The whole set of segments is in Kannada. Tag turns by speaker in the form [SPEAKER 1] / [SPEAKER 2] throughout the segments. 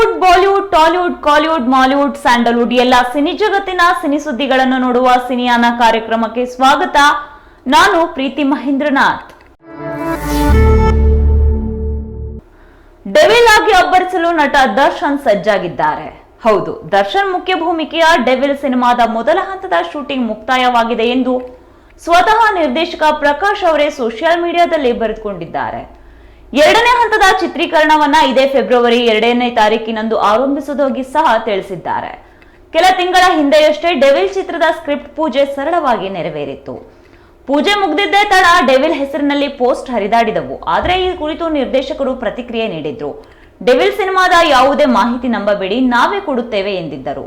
[SPEAKER 1] Hollywood Bollywood Tollywood Kollywood Mollywood Sandalwood ಎಲ್ಲ ಸಿನಿ ಜಗತ್ತಿನ ಸಿನಿ ಸುದ್ದಿಗಳನ್ನು ನೋಡುವ ಸಿನಿಯಾನ ಕಾರ್ಯಕ್ರಮಕ್ಕೆ ಸ್ವಾಗತ. ನಾನು ಪ್ರೀತಿ ಮಹೇಂದ್ರನಾಥ್. ಡೆವಿಲ್ ಆಗಿ ಅಬ್ಬರಿಸಲು ನಟ ದರ್ಶನ್ ಸಜ್ಜಾಗಿದ್ದಾರೆ. ಹೌದು, ದರ್ಶನ್ ಮುಖ್ಯ ಭೂಮಿಕೆಯ ಡೆವಿಲ್ ಸಿನಿಮಾದ ಮೊದಲ ಹಂತದ ಶೂಟಿಂಗ್ ಮುಕ್ತಾಯವಾಗಿದೆ ಎಂದು ಸ್ವತಃ ನಿರ್ದೇಶಕ ಪ್ರಕಾಶ್ ಅವರೇ ಸೋಷಿಯಲ್ ಮೀಡಿಯಾದಲ್ಲಿ ಬರೆದುಕೊಂಡಿದ್ದಾರೆ. ಎರಡನೇ ಹಂತದ ಚಿತ್ರೀಕರಣವನ್ನ ಇದೇ ಫೆಬ್ರವರಿ ಎರಡನೇ ತಾರೀಕಿನಂದು ಆರಂಭಿಸುವುದಾಗಿ ಸಹ ತಿಳಿಸಿದ್ದಾರೆ. ಕೆಲ ತಿಂಗಳ ಹಿಂದೆಯಷ್ಟೇ ಡೆವಿಲ್ ಚಿತ್ರದ ಸ್ಕ್ರಿಪ್ಟ್ ಪೂಜೆ ಸರಳವಾಗಿ ನೆರವೇರಿತ್ತು ಪೂಜೆ ಮುಗ್ದಿದ್ದೇ ತಡ ಡೆವಿಲ್ ಹೆಸರಿನಲ್ಲಿ ಪೋಸ್ಟ್ ಹರಿದಾಡಿದವು. ಆದರೆ ಈ ಕುರಿತು ನಿರ್ದೇಶಕರು ಪ್ರತಿಕ್ರಿಯೆ ನೀಡಿದ್ರು. ಡೆವಿಲ್ ಸಿನಿಮಾದ ಯಾವುದೇ ಮಾಹಿತಿ ನಂಬಬೇಡಿ, ನಾವೇ ಕೊಡುತ್ತೇವೆ ಎಂದಿದ್ದರು.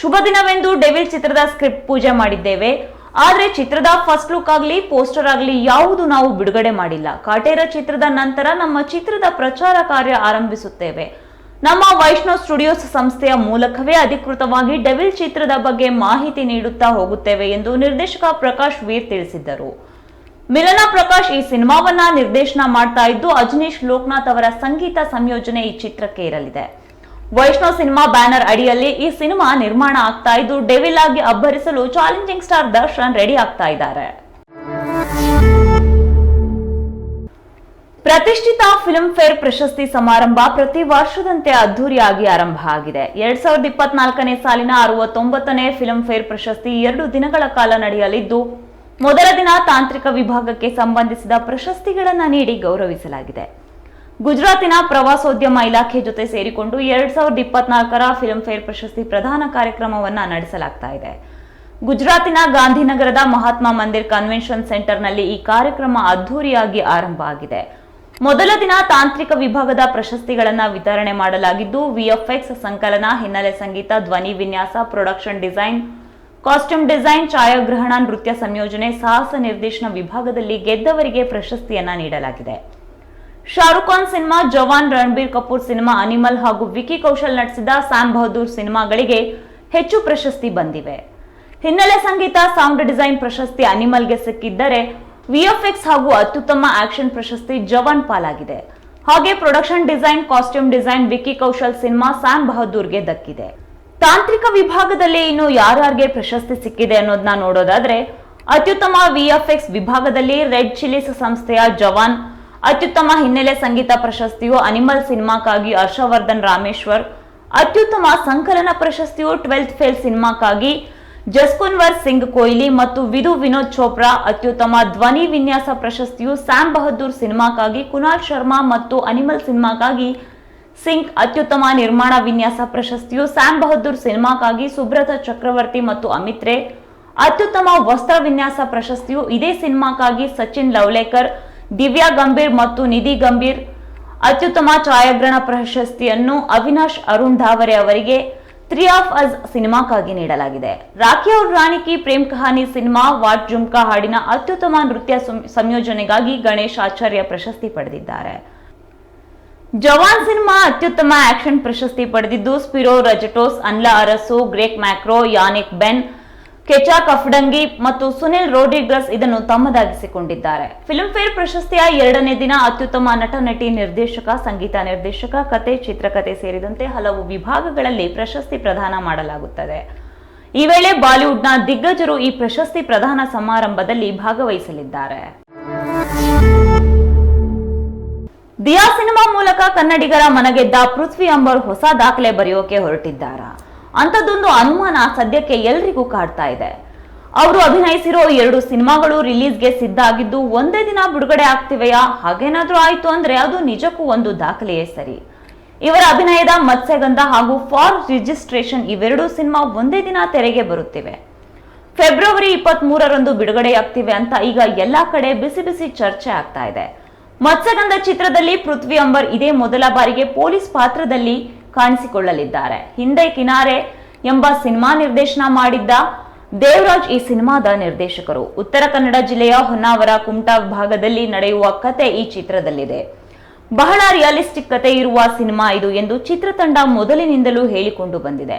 [SPEAKER 1] ಶುಭ ದಿನವೆಂದು ಡೆವಿಲ್ ಚಿತ್ರದ ಸ್ಕ್ರಿಪ್ಟ್ ಪೂಜೆ ಮಾಡಿದ್ದೇವೆ. ಆದ್ರೆ ಚಿತ್ರದ ಫಸ್ಟ್ ಲುಕ್ ಆಗಲಿ ಪೋಸ್ಟರ್ ಆಗಲಿ ಯಾವುದು ನಾವು ಬಿಡುಗಡೆ ಮಾಡಿಲ್ಲ. ಕಾಟೇರ ಚಿತ್ರದ ನಂತರ ನಮ್ಮ ಚಿತ್ರದ ಪ್ರಚಾರ ಕಾರ್ಯ ಆರಂಭಿಸುತ್ತೇವೆ. ನಮ್ಮ ವೈಷ್ಣವ್ ಸ್ಟುಡಿಯೋಸ್ ಸಂಸ್ಥೆಯ ಮೂಲಕವೇ ಅಧಿಕೃತವಾಗಿ ಡೆವಿಲ್ ಚಿತ್ರದ ಬಗ್ಗೆ ಮಾಹಿತಿ ನೀಡುತ್ತಾ ಹೋಗುತ್ತೇವೆ ಎಂದು ನಿರ್ದೇಶಕ ಪ್ರಕಾಶ್ ವೀರ್ ತಿಳಿಸಿದ್ದರು. ಮಿಲನ ಪ್ರಕಾಶ್ ಈ ಸಿನಿಮಾವನ್ನ ನಿರ್ದೇಶನ ಮಾಡ್ತಾ ಇದ್ದು, ಅಜನೀಶ್ ಲೋಕನಾಥ್ ಅವರ ಸಂಗೀತ ಸಂಯೋಜನೆ ಈ ಚಿತ್ರಕ್ಕೆ ಇರಲಿದೆ. ವೈಷ್ಣವ್ ಸಿನಿಮಾ ಬ್ಯಾನರ್ ಅಡಿಯಲ್ಲಿ ಈ ಸಿನಿಮಾ ನಿರ್ಮಾಣ ಆಗ್ತಾ ಇದ್ದು, ಡೆವಿಲ್ ಆಗಿ ಅಬ್ಬರಿಸಲು ಚಾಲೆಂಜಿಂಗ್ ಸ್ಟಾರ್ ದರ್ಶನ್ ರೆಡಿ ಆಗ್ತಾ ಇದ್ದಾರೆ. ಪ್ರತಿಷ್ಠಿತ ಫಿಲ್ಮ್ ಫೇರ್ ಪ್ರಶಸ್ತಿ ಸಮಾರಂಭ ಪ್ರತಿ ವರ್ಷದಂತೆ ಅದ್ದೂರಿಯಾಗಿ ಆರಂಭ ಆಗಿದೆ. ಎರಡ್ ಸಾವಿರದ ಇಪ್ಪತ್ನಾಲ್ಕನೇ ಸಾಲಿನ ಅರವತ್ತೊಂಬತ್ತನೇ ಫಿಲ್ಮ್ ಫೇರ್ ಪ್ರಶಸ್ತಿ ಎರಡು ದಿನಗಳ ಕಾಲ ನಡೆಯಲಿದ್ದು, ಮೊದಲ ದಿನ ತಾಂತ್ರಿಕ ವಿಭಾಗಕ್ಕೆ ಸಂಬಂಧಿಸಿದ ಪ್ರಶಸ್ತಿಗಳನ್ನು ನೀಡಿ ಗೌರವಿಸಲಾಗಿದೆ. ಗುಜರಾತಿನ ಪ್ರವಾಸೋದ್ಯಮ ಇಲಾಖೆ ಜೊತೆ ಸೇರಿಕೊಂಡು ಎರಡ್ ಸಾವಿರದ ಇಪ್ಪತ್ನಾಲ್ಕರ ಫಿಲ್ಮ್ ಫೇರ್ ಪ್ರಶಸ್ತಿ ಪ್ರಧಾನ ಕಾರ್ಯಕ್ರಮವನ್ನ ನಡೆಸಲಾಗ್ತಾ ಇದೆ. ಗುಜರಾತಿನ ಗಾಂಧಿನಗರದ ಮಹಾತ್ಮ ಮಂದಿರ್ ಕನ್ವೆನ್ಷನ್ ಸೆಂಟರ್ನಲ್ಲಿ ಈ ಕಾರ್ಯಕ್ರಮ ಅದ್ಧೂರಿಯಾಗಿ ಆರಂಭ ಆಗಿದೆ. ಮೊದಲ ದಿನ ತಾಂತ್ರಿಕ ವಿಭಾಗದ ಪ್ರಶಸ್ತಿಗಳನ್ನು ವಿತರಣೆ ಮಾಡಲಾಗಿದ್ದು, ವಿಎಫ್ಎಕ್ಸ್ ಸಂಕಲನ, ಹಿನ್ನೆಲೆ ಸಂಗೀತ, ಧ್ವನಿ ವಿನ್ಯಾಸ ಪ್ರೊಡಕ್ಷನ್ ಡಿಸೈನ್ ಕಾಸ್ಟ್ಯೂಮ್ ಡಿಸೈನ್ ಛಾಯಾಗ್ರಹಣ, ನೃತ್ಯ ಸಂಯೋಜನೆ, ಸಾಹಸ ನಿರ್ದೇಶನ ವಿಭಾಗದಲ್ಲಿ ಗೆದ್ದವರಿಗೆ ಪ್ರಶಸ್ತಿಯನ್ನ ನೀಡಲಾಗಿದೆ. Shahrukh Khan cinema, Jawan Ranbir Kapoor cinema, Animal ಹಾಗೂ ವಿಕಿ ಕೌಶಲ್ ನಟಿಸಿದ ಸ್ಯಾಮ್ ಬಹದ್ದೂರ್ ಸಿನಿಮಾಗಳಿಗೆ ಹೆಚ್ಚು ಪ್ರಶಸ್ತಿ ಬಂದಿವೆ. ಹಿನ್ನೆಲೆ ಸಂಗೀತ, ಸೌಂಡ್ ಡಿಸೈನ್ ಪ್ರಶಸ್ತಿ ಅನಿಮಲ್ಗೆ ಸಿಕ್ಕಿದ್ದರೆ ವಿಎಫ್ಎಕ್ಸ್ ಹಾಗೂ ಅತ್ಯುತ್ತಮ ಆಕ್ಷನ್ ಪ್ರಶಸ್ತಿ ಜವಾನ್ ಪಾಲಾಗಿದೆ. ಹಾಗೆ production design, costume design, Vicky Kaushal cinema Sam ಬಹದ್ದೂರ್ಗೆ ದಕ್ಕಿದೆ. ತಾಂತ್ರಿಕ ವಿಭಾಗದಲ್ಲಿ ಇನ್ನು ಯಾರ್ಯಾರಿಗೆ ಪ್ರಶಸ್ತಿ ಸಿಕ್ಕಿದೆ ಅನ್ನೋದನ್ನ ನೋಡೋದಾದ್ರೆ, ಅತ್ಯುತ್ತಮ ವಿಎಫ್ಎಕ್ಸ್ ವಿಭಾಗದಲ್ಲಿ ರೆಡ್ ಚಿಲೀಸ್ ಸಂಸ್ಥೆಯ ಜವಾನ್ ಅತ್ಯುತ್ತಮ ಹಿನ್ನೆಲೆ ಸಂಗೀತ ಪ್ರಶಸ್ತಿಯು ಅನಿಮಲ್ ಸಿನಿಮಾಕ್ಕಾಗಿ ಹರ್ಷವರ್ಧನ್ ರಾಮೇಶ್ವರ್, ಅತ್ಯುತ್ತಮ ಸಂಕಲನ ಪ್ರಶಸ್ತಿಯು ಟ್ವೆಲ್ತ್ ಫೇಲ್ ಸಿನಿಮಾಕ್ಕಾಗಿ ಜಸ್ಕುನ್ವರ್ ಸಿಂಗ್ ಕೊಹ್ಲಿ ಮತ್ತು ವಿಧು ವಿನೋದ್ ಚೋಪ್ರಾ, ಅತ್ಯುತ್ತಮ ಧ್ವನಿ ವಿನ್ಯಾಸ ಪ್ರಶಸ್ತಿಯು ಸ್ಯಾಮ್ ಬಹದ್ದೂರ್ ಸಿನಿಮಾಕ್ಕಾಗಿ ಕುನಾಲ್ ಶರ್ಮಾ ಮತ್ತು ಅನಿಮಲ್ ಸಿನಿಮಾಕ್ಕಾಗಿ ಸಿಂಗ್, ಅತ್ಯುತ್ತಮ ನಿರ್ಮಾಣ ವಿನ್ಯಾಸ ಪ್ರಶಸ್ತಿಯು ಸ್ಯಾಮ್ ಬಹದ್ದೂರ್ ಸಿನಿಮಾಕ್ಕಾಗಿ ಸುಬ್ರತ ಚಕ್ರವರ್ತಿ ಮತ್ತು ಅಮಿತ್ರೆ ಅತ್ಯುತ್ತಮ ವಸ್ತ್ರ ವಿನ್ಯಾಸ ಪ್ರಶಸ್ತಿಯು ಇದೇ ಸಿನಿಮಾಕ್ಕಾಗಿ ಸಚಿನ್ ಲವ್ಲೇಕರ್ ದಿವ್ಯಾ ಗಂಭೀರ್ ಮತ್ತು ನಿಧಿ ಗಂಭೀರ್. ಅತ್ಯುತ್ತಮ ಛಾಯಾಗ್ರಹಣ ಪ್ರಶಸ್ತಿಯನ್ನು ಅವಿನಾಶ್ ಅರುಣ್ ಧಾವರೆ ಅವರಿಗೆ ತ್ರೀ ಆಫ್ ಅಸ್ ಸಿನಿಮಾಕ್ಕಾಗಿ ನೀಡಲಾಗಿದೆ. ರಾಖಿ ಔರ್ ರಾಣಿ ಕಿ ಪ್ರೇಮ್ ಕಹಾನಿ ಸಿನಿಮಾ, ವಾಟ್ ಜುಮ್ಕಾ ಹಾಡಿನ ಅತ್ಯುತ್ತಮ ನೃತ್ಯ ಸಂಯೋಜನೆಗಾಗಿ ಗಣೇಶ್ ಆಚಾರ್ಯ ಪ್ರಶಸ್ತಿ ಪಡೆದಿದ್ದಾರೆ. ಜವಾನ್ ಸಿನಿಮಾ ಅತ್ಯುತ್ತಮ ಆಕ್ಷನ್ ಪ್ರಶಸ್ತಿ ಪಡೆದಿದ್ದು, Spiro, Razatos, Anl Arasu, Craig Macrae, Yannick Ben Kecha ಕಫ್ಡಂಗಿ ಮತ್ತು ಸುನಿಲ್ ರೋಡ್ರಿಗಸ್ ಇದನ್ನು ತಮ್ಮದಾಗಿಸಿಕೊಂಡಿದ್ದಾರೆ. ಫಿಲ್ಮ್ ಫೇರ್ ಪ್ರಶಸ್ತಿಯ ಎರಡನೇ ದಿನ ಅತ್ಯುತ್ತಮ ನಟ ನಟಿ ನಿರ್ದೇಶಕ, ಸಂಗೀತ ನಿರ್ದೇಶಕ, ಕತೆ ಚಿತ್ರಕಥೆ ಸೇರಿದಂತೆ ಹಲವು ವಿಭಾಗಗಳಲ್ಲಿ ಪ್ರಶಸ್ತಿ ಪ್ರದಾನ ಮಾಡಲಾಗುತ್ತದೆ. ಈ ವೇಳೆ ಬಾಲಿವುಡ್ನ ದಿಗ್ಗಜರು ಈ ಪ್ರಶಸ್ತಿ ಪ್ರದಾನ ಸಮಾರಂಭದಲ್ಲಿ ಭಾಗವಹಿಸಲಿದ್ದಾರೆ. ದಿಯಾ ಸಿನಿಮಾ ಮೂಲಕ ಕನ್ನಡಿಗರ ಮನಗೆದ್ದ ಪೃಥ್ವಿ ಅಂಬರ್ ಹೊಸ ದಾಖಲೆ ಬರೆಯೋಕೆ ಹೊರಟಿದ್ದಾರಾ? ಅಂಥದ್ದೊಂದು ಅನುಮಾನ ಸದ್ಯಕ್ಕೆ ಎಲ್ರಿಗೂ ಕಾಡ್ತಾ ಇದೆ. ಅವರು ಅಭಿನಯಿಸಿರೋ ಎರಡು ಸಿನಿಮಾಗಳು ರಿಲೀಸ್ಗೆ ಸಿದ್ಧ ಆಗಿದ್ದು ಒಂದೇ ದಿನ ಬಿಡುಗಡೆ ಆಗ್ತಿವೆಯಾ? ಹಾಗೇನಾದ್ರೂ ಆಯ್ತು ಅಂದ್ರೆ ಅದು ನಿಜಕ್ಕೂ ಒಂದು ದಾಖಲೆಯೇ ಸರಿ. ಇವರ ಅಭಿನಯದ ಮತ್ಸ್ಯಗಂಧ ಹಾಗೂ ಫಾರ್ ರಿಜಿಸ್ಟ್ರೇಷನ್ ಇವೆರಡೂ ಸಿನಿಮಾ ಒಂದೇ ದಿನ ತೆರೆಗೆ ಬರುತ್ತಿವೆ. ಫೆಬ್ರವರಿ ಇಪ್ಪತ್ತ್ ಮೂರರಂದು ಬಿಡುಗಡೆಯಾಗ್ತಿವೆ ಅಂತ ಈಗ ಎಲ್ಲಾ ಕಡೆ ಬಿಸಿ ಬಿಸಿ ಚರ್ಚೆ ಆಗ್ತಾ ಇದೆ. ಮತ್ಸ್ಯಗಂಧ ಚಿತ್ರದಲ್ಲಿ ಪೃಥ್ವಿ ಅಂಬರ್ ಇದೇ ಮೊದಲ ಬಾರಿಗೆ ಪೊಲೀಸ್ ಪಾತ್ರದಲ್ಲಿ ಕಾಣಿಸಿಕೊಳ್ಳಲಿದ್ದಾರೆ. ಹಿಂದೆ ಕಿನಾರೆ ಎಂಬ ಸಿನಿಮಾ ನಿರ್ದೇಶನ ಮಾಡಿದ್ದ ದೇವರಾಜ್ ಈ ಸಿನಿಮಾದ ನಿರ್ದೇಶಕರು. ಉತ್ತರ ಕನ್ನಡ ಜಿಲ್ಲೆಯ ಹೊನ್ನಾವರ ಕುಮಟಾ ಭಾಗದಲ್ಲಿ ನಡೆಯುವ ಕತೆ ಈ ಚಿತ್ರದಲ್ಲಿದೆ. ಬಹಳ ರಿಯಲಿಸ್ಟಿಕ್ ಕತೆ ಇರುವ ಸಿನಿಮಾ ಇದು ಎಂದು ಚಿತ್ರತಂಡ ಮೊದಲಿನಿಂದಲೂ ಹೇಳಿಕೊಂಡು ಬಂದಿದೆ.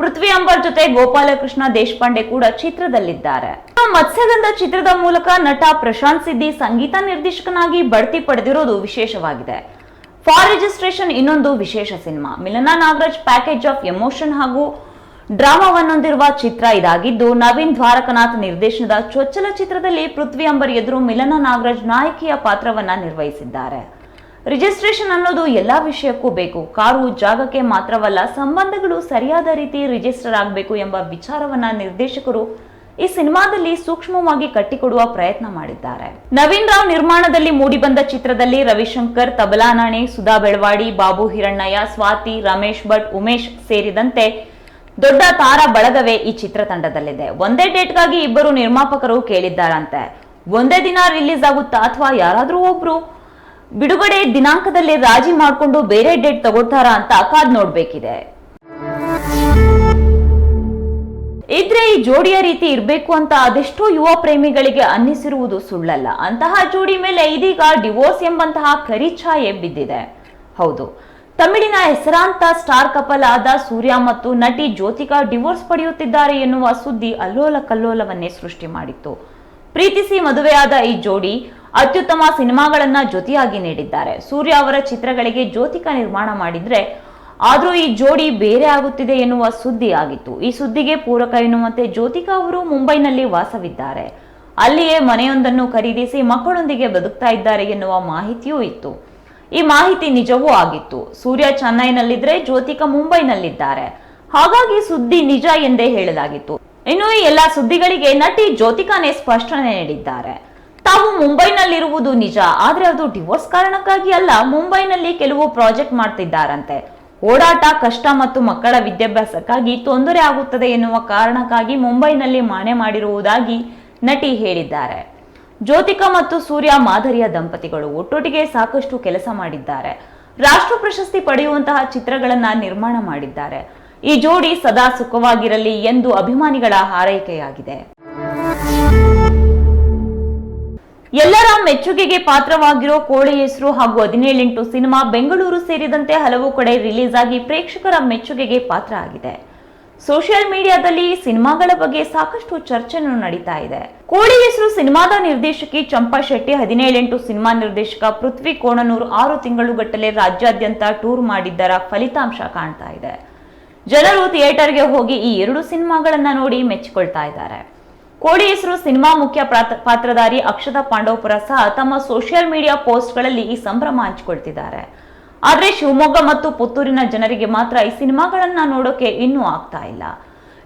[SPEAKER 1] ಪೃಥ್ವಿ ಅಂಬರ್ ಜೊತೆ ಗೋಪಾಲಕೃಷ್ಣ ದೇಶಪಾಂಡೆ ಕೂಡ ಚಿತ್ರದಲ್ಲಿದ್ದಾರೆ. ಮತ್ಸ್ಯಗಂಧ ಚಿತ್ರದ ಮೂಲಕ ನಟ ಪ್ರಶಾಂತ್ ಸಿದ್ದಿ ಸಂಗೀತ ನಿರ್ದೇಶಕನಾಗಿ ಬಡ್ತಿ ಪಡೆದಿರೋದು ವಿಶೇಷವಾಗಿದೆ. ಫಾರ್ ರಿಜಿಸ್ಟ್ರೇಷನ್ ಇನ್ನೊಂದು ವಿಶೇಷ cinema. Milana Nagaraj package of emotion ಹಾಗೂ ಡ್ರಾಮಾವನ್ನೊಂದಿರುವ ಚಿತ್ರ ಇದಾಗಿದ್ದು, ನವೀನ್ ದ್ವಾರಕನಾಥ್ ನಿರ್ದೇಶನದ ಚೊಚ್ಚಲ ಚಿತ್ರದಲ್ಲಿ ಪೃಥ್ವಿ ಅಂಬರ್ ಎದುರು ಮಿಲನಾ ನಾಗರಾಜ್ ನಾಯಕಿಯ ಪಾತ್ರವನ್ನ ನಿರ್ವಹಿಸಿದ್ದಾರೆ. ರಿಜಿಸ್ಟ್ರೇಷನ್ ಅನ್ನೋದು ಎಲ್ಲಾ ವಿಷಯಕ್ಕೂ ಬೇಕು. ಕಾರು ಜಾಗಕ್ಕೆ ಮಾತ್ರವಲ್ಲ, ಸಂಬಂಧಗಳು ಸರಿಯಾದ ರೀತಿ ರಿಜಿಸ್ಟರ್ ಆಗಬೇಕು ಎಂಬ ವಿಚಾರವನ್ನ ನಿರ್ದೇಶಕರು ಈ ಸಿನಿಮಾದಲ್ಲಿ ಸೂಕ್ಷ್ಮವಾಗಿ ಕಟ್ಟಿಕೊಡುವ ಪ್ರಯತ್ನ ಮಾಡಿದ್ದಾರೆ. ನವೀನ್ ರಾವ್ ನಿರ್ಮಾಣದಲ್ಲಿ ಮೂಡಿಬಂದ ಚಿತ್ರದಲ್ಲಿ ರವಿಶಂಕರ್ ತಬಲಾನಾಣೆ ಸುಧಾ ಬೆಳವಾಡಿ, ಬಾಬು ಹಿರಣ್ಣಯ್ಯ, ಸ್ವಾತಿ, ರಮೇಶ್ ಭಟ್, ಉಮೇಶ್ ಸೇರಿದಂತೆ ದೊಡ್ಡ ತಾರಾ ಬಳಗವೇ ಈ ಚಿತ್ರತಂಡದಲ್ಲಿದೆ ಒಂದೇ ಡೇಟ್ಗಾಗಿ ಇಬ್ಬರು ನಿರ್ಮಾಪಕರು ಕೇಳಿದ್ದಾರಂತೆ. ಒಂದೇ ದಿನ ರಿಲೀಸ್ ಆಗುತ್ತಾ ಅಥವಾ ಯಾರಾದರೂ ಒಬ್ರು? ಬಿಡುಗಡೆ ದಿನಾಂಕದಲ್ಲಿ ರಾಜಿ ಮಾಡಿಕೊಂಡು ಬೇರೆ ಡೇಟ್ ತಗೋತಾರಾ ಅಂತ ಕಾದ್ ನೋಡ್ಬೇಕಿದೆ. ಇದ್ರೆ ಈ ಜೋಡಿಯ ರೀತಿ ಇರಬೇಕು ಅಂತ ಅದೆಷ್ಟೋ ಯುವ ಪ್ರೇಮಿಗಳಿಗೆ ಅನ್ನಿಸಿರುವುದು ಸುಳ್ಳಲ್ಲ. ಅಂತಹ ಜೋಡಿ ಮೇಲೆ ಇದೀಗ ಡಿವೋರ್ಸ್ ಎಂಬಂತಹ ಕರಿಛಾಯೆ ಬಿದ್ದಿದೆ. ಹೌದು. ತಮಿಳಿನ ಹೆಸರಾಂತ ಸ್ಟಾರ್ ಕಪಲ್ ಆದ ಸೂರ್ಯ ಮತ್ತು ನಟಿ ಜ್ಯೋತಿಕಾ ಡಿವೋರ್ಸ್ ಪಡೆಯುತ್ತಿದ್ದಾರೆ ಎನ್ನುವ ಸುದ್ದಿ ಅಲ್ಲೋಲ ಕಲ್ಲೋಲವನ್ನೇ ಸೃಷ್ಟಿ ಮಾಡಿತ್ತು. ಪ್ರೀತಿಸಿ ಮದುವೆಯಾದ ಈ ಜೋಡಿ ಅತ್ಯುತ್ತಮ ಸಿನಿಮಾಗಳನ್ನ ಜೊತೆಯಾಗಿ ನೀಡಿದ್ದಾರೆ. ಸೂರ್ಯ ಅವರ ಚಿತ್ರಗಳಿಗೆ ಜ್ಯೋತಿಕಾ ನಿರ್ಮಾಣ ಮಾಡಿದ್ರೆ ಆದ್ರೂ ಈ ಜೋಡಿ ಬೇರೆ ಆಗುತ್ತಿದೆ ಎನ್ನುವ ಸುದ್ದಿ ಆಗಿತ್ತು. ಈ ಸುದ್ದಿಗೆ ಪೂರಕ ಎನ್ನುವಂತೆ ಜ್ಯೋತಿಕಾ ಅವರು ಮುಂಬೈನಲ್ಲಿ ವಾಸವಿದ್ದಾರೆ. ಅಲ್ಲಿಯೇ ಮನೆಯೊಂದನ್ನು ಖರೀದಿಸಿ ಮಕ್ಕಳೊಂದಿಗೆ ಬದುಕ್ತಾ ಇದ್ದಾರೆ ಎನ್ನುವ ಮಾಹಿತಿಯೂ ಇತ್ತು. ಈ ಮಾಹಿತಿ ನಿಜವೂ ಆಗಿತ್ತು. ಸೂರ್ಯ ಚೆನ್ನೈನಲ್ಲಿದ್ರೆ ಜ್ಯೋತಿಕಾ ಮುಂಬೈನಲ್ಲಿದ್ದಾರೆ. ಹಾಗಾಗಿ ಸುದ್ದಿ ನಿಜ ಎಂದೇ ಹೇಳಲಾಗಿತ್ತು. ಇನ್ನು ಈ ಎಲ್ಲಾ ಸುದ್ದಿಗಳಿಗೆ ನಟಿ ಜ್ಯೋತಿಕಾನೇ ಸ್ಪಷ್ಟನೆ ನೀಡಿದ್ದಾರೆ. ತಾವು ಮುಂಬೈನಲ್ಲಿರುವುದು ನಿಜ, ಆದ್ರೆ ಅದು ಡಿವೋರ್ಸ್ ಕಾರಣಕ್ಕಾಗಿ ಅಲ್ಲ, ಮುಂಬೈನಲ್ಲಿ ಕೆಲವು ಪ್ರಾಜೆಕ್ಟ್ ಮಾಡ್ತಿದ್ದಾರಂತೆ. ಓಡಾಟ ಕಷ್ಟ ಮತ್ತು ಮಕ್ಕಳ ವಿದ್ಯಾಭ್ಯಾಸಕ್ಕಾಗಿ ತೊಂದರೆ ಆಗುತ್ತದೆ ಎನ್ನುವ ಕಾರಣಕ್ಕಾಗಿ ಮುಂಬೈನಲ್ಲಿ ಮಾನೆ ಮಾಡಿರುವುದಾಗಿ ನಟಿ ಹೇಳಿದ್ದಾರೆ. ಜ್ಯೋತಿಕಾ ಮತ್ತು ಸೂರ್ಯ ಮಾದರಿಯ ದಂಪತಿಗಳು ಒಟ್ಟೊಟ್ಟಿಗೆ ಸಾಕಷ್ಟು ಕೆಲಸ ಮಾಡಿದ್ದಾರೆ. ರಾಷ್ಟ್ರ ಪ್ರಶಸ್ತಿ ಪಡೆಯುವಂತಹ ಚಿತ್ರಗಳನ್ನ ನಿರ್ಮಾಣ ಮಾಡಿದ್ದಾರೆ. ಈ ಜೋಡಿ ಸದಾ ಸುಖವಾಗಿರಲಿ ಎಂದು ಅಭಿಮಾನಿಗಳ ಹಾರೈಕೆಯಾಗಿದೆ. ಎಲ್ಲರ ಮೆಚ್ಚುಗೆಗೆ ಪಾತ್ರವಾಗಿರೋ ಕೋಳಿ ಹೆಸರು ಹಾಗೂ ಹದಿನೇಳೆಂಟು ಸಿನಿಮಾ ಬೆಂಗಳೂರು ಸೇರಿದಂತೆ ಹಲವು ಕಡೆ ರಿಲೀಸ್ ಆಗಿ ಪ್ರೇಕ್ಷಕರ ಮೆಚ್ಚುಗೆಗೆ ಪಾತ್ರ ಆಗಿದೆ. ಸೋಷಿಯಲ್ ಮೀಡಿಯಾದಲ್ಲಿ ಸಿನಿಮಾಗಳ ಬಗ್ಗೆ ಸಾಕಷ್ಟು ಚರ್ಚೆನೂ ನಡೀತಾ ಇದೆ. ಕೋಳಿ ಹೆಸರು ಸಿನಿಮಾದ ನಿರ್ದೇಶಕಿ ಚಂಪಾ ಶೆಟ್ಟಿ ಹದಿನೇಳೆಂಟು ಸಿನಿಮಾ ನಿರ್ದೇಶಕ ಪೃಥ್ವಿ ಕೋಣನೂರು ಆರು ತಿಂಗಳುಗಟ್ಟಲೆ ರಾಜ್ಯಾದ್ಯಂತ ಟೂರ್ ಮಾಡಿದ್ದರ ಫಲಿತಾಂಶ ಕಾಣ್ತಾ ಇದೆ. ಜನರು ಥಿಯೇಟರ್ಗೆ ಹೋಗಿ ಈ ಎರಡು ಸಿನಿಮಾಗಳನ್ನ ನೋಡಿ ಮೆಚ್ಚಿಕೊಳ್ತಾ ಇದ್ದಾರೆ. ಕೋಳಿ ಹೆಸರು ಸಿನಿಮಾ ಮುಖ್ಯ ಪಾತ್ರಧಾರಿ ಅಕ್ಷತಾ ಪಾಂಡವಪುರ ಸಹ ತಮ್ಮ ಸೋಷಿಯಲ್ ಮೀಡಿಯಾ ಪೋಸ್ಟ್ಗಳಲ್ಲಿ ಈ ಸಂಭ್ರಮ ಹಂಚಿಕೊಳ್ತಿದ್ದಾರೆ. ಆದರೆ ಶಿವಮೊಗ್ಗ ಮತ್ತು ಪುತ್ತೂರಿನ ಜನರಿಗೆ ಮಾತ್ರ ಈ ಸಿನಿಮಾಗಳನ್ನ ನೋಡೋಕೆ ಇನ್ನೂ ಆಗ್ತಾ ಇಲ್ಲ.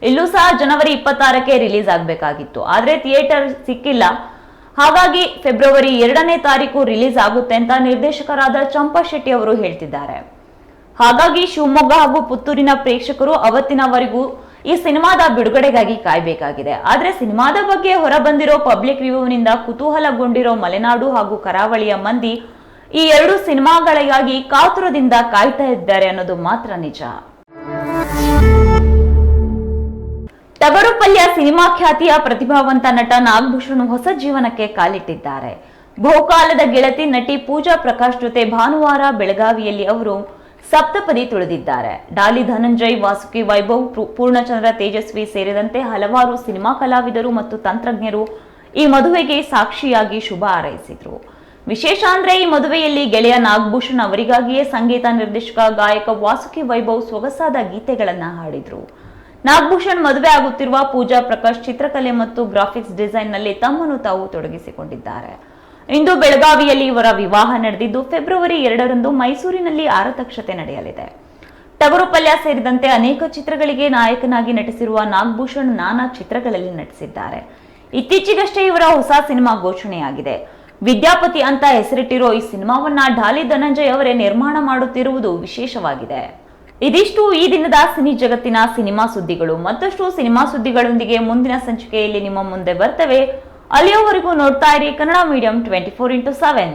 [SPEAKER 1] ಇಲ್ಲೂ ಸಹ ಜನವರಿ ಇಪ್ಪತ್ತಾರಕ್ಕೆ ರಿಲೀಸ್ ಆಗಬೇಕಾಗಿತ್ತು. ಆದರೆ ಥಿಯೇಟರ್ ಸಿಕ್ಕಿಲ್ಲ. ಹಾಗಾಗಿ ಫೆಬ್ರವರಿ ಎರಡನೇ ತಾರೀಕು ರಿಲೀಸ್ ಆಗುತ್ತೆ ಅಂತ ನಿರ್ದೇಶಕರಾದ ಚಂಪಾ ಶೆಟ್ಟಿ ಅವರು ಹೇಳ್ತಿದ್ದಾರೆ. ಹಾಗಾಗಿ ಶಿವಮೊಗ್ಗ ಹಾಗೂ ಪುತ್ತೂರಿನ ಪ್ರೇಕ್ಷಕರು ಅವತ್ತಿನವರೆಗೂ ಈ ಸಿನಿಮಾದ ಬಿಡುಗಡೆಗಾಗಿ ಕಾಯ್ಬೇಕಾಗಿದೆ. ಆದ್ರೆ ಸಿನಿಮಾದ ಬಗ್ಗೆ ಹೊರಬಂದಿರೋ ಪಬ್ಲಿಕ್ ರಿವ್ಯೂನಿಂದ ಕುತೂಹಲಗೊಂಡಿರೋ ಮಲೆನಾಡು ಹಾಗೂ ಕರಾವಳಿಯ ಮಂದಿ ಈ ಎರಡು ಸಿನಿಮಾಗಳಿಗಾಗಿ ಕಾತುರದಿಂದ ಕಾಯ್ತಾ ಇದ್ದಾರೆ ಅನ್ನೋದು ಮಾತ್ರ ನಿಜ. ಟಗರುಪಲ್ಯ ಸಿನಿಮಾ ಖ್ಯಾತಿಯ ಪ್ರತಿಭಾವಂತ ನಟ ನಾಗಭೂಷಣ್ ಹೊಸ ಜೀವನಕ್ಕೆ ಕಾಲಿಟ್ಟಿದ್ದಾರೆ. ಬಹುಕಾಲದ ಗೆಳತಿ ನಟಿ ಪೂಜಾ ಪ್ರಕಾಶ್ ಜೊತೆ ಭಾನುವಾರ ಬೆಳಗಾವಿಯಲ್ಲಿ ಅವರು ಸಪ್ತಪದಿ ತುಳಿದಿದ್ದಾರೆ. ಡಾಲಿ ಧನಂಜಯ್, ವಾಸುಕಿ ವೈಭವ್ ಪೂರ್ಣಚಂದ್ರ ತೇಜಸ್ವಿ ಸೇರಿದಂತೆ ಹಲವಾರು ಸಿನಿಮಾ ಕಲಾವಿದರು ಮತ್ತು ತಂತ್ರಜ್ಞರು ಈ ಮದುವೆಗೆ ಸಾಕ್ಷಿಯಾಗಿ ಶುಭ ಹಾರೈಸಿದ್ರು. ವಿಶೇಷ ಅಂದ್ರೆ ಈ ಮದುವೆಯಲ್ಲಿ ಗೆಳೆಯ ನಾಗಭೂಷಣ್ ಅವರಿಗಾಗಿಯೇ ಸಂಗೀತ ನಿರ್ದೇಶಕ, ಗಾಯಕ ವಾಸುಕಿ ವೈಭವ್ ಸೊಗಸಾದ ಗೀತೆಗಳನ್ನ ಹಾಡಿದ್ರು. ನಾಗಭೂಷಣ್ ಮದುವೆ ಆಗುತ್ತಿರುವ ಪೂಜಾ ಪ್ರಕಾಶ್ ಚಿತ್ರಕಲೆ ಮತ್ತು ಗ್ರಾಫಿಕ್ಸ್ ಡಿಸೈನ್ನಲ್ಲಿ ತಮ್ಮನ್ನು ತಾವು ತೊಡಗಿಸಿಕೊಂಡಿದ್ದಾರೆ. ಇಂದು ಬೆಳಗಾವಿಯಲ್ಲಿ ಇವರ ವಿವಾಹ ನಡೆದಿದ್ದು ಫೆಬ್ರವರಿ ಎರಡರಂದು ಮೈಸೂರಿನಲ್ಲಿ ಆರತಕ್ಷತೆ ನಡೆಯಲಿದೆ. ಟಗರುಪಲ್ಯ ಸೇರಿದಂತೆ ಅನೇಕ ಚಿತ್ರಗಳಿಗೆ ನಾಯಕನಾಗಿ ನಟಿಸಿರುವ ನಾಗಭೂಷಣ್ ನಾನಾ ಚಿತ್ರಗಳಲ್ಲಿ ನಟಿಸಿದ್ದಾರೆ. ಇತ್ತೀಚೆಗಷ್ಟೇ ಇವರ ಹೊಸ ಸಿನಿಮಾ ಘೋಷಣೆಯಾಗಿದೆ. ವಿದ್ಯಾಪತಿ ಅಂತ ಹೆಸರಿಟ್ಟಿರೋ ಈ ಸಿನಿಮಾವನ್ನ ಢಾಲಿ ಧನಂಜಯ್ ಅವರೇ ನಿರ್ಮಾಣ ಮಾಡುತ್ತಿರುವುದು ವಿಶೇಷವಾಗಿದೆ. ಇದಿಷ್ಟು ಈ ದಿನದ ಸಿನಿ ಜಗತ್ತಿನ ಸಿನಿಮಾ ಸುದ್ದಿಗಳು. ಮತ್ತಷ್ಟು ಸಿನಿಮಾ ಸುದ್ದಿಗಳೊಂದಿಗೆ ಮುಂದಿನ ಸಂಚಿಕೆಯಲ್ಲಿ ನಿಮ್ಮ ಮುಂದೆ ಬರ್ತವೆ. ಅಲ್ಲಿಯವರೆಗೂ ನೋಡ್ತಾ ಇರಿ Kannada medium twenty four into seven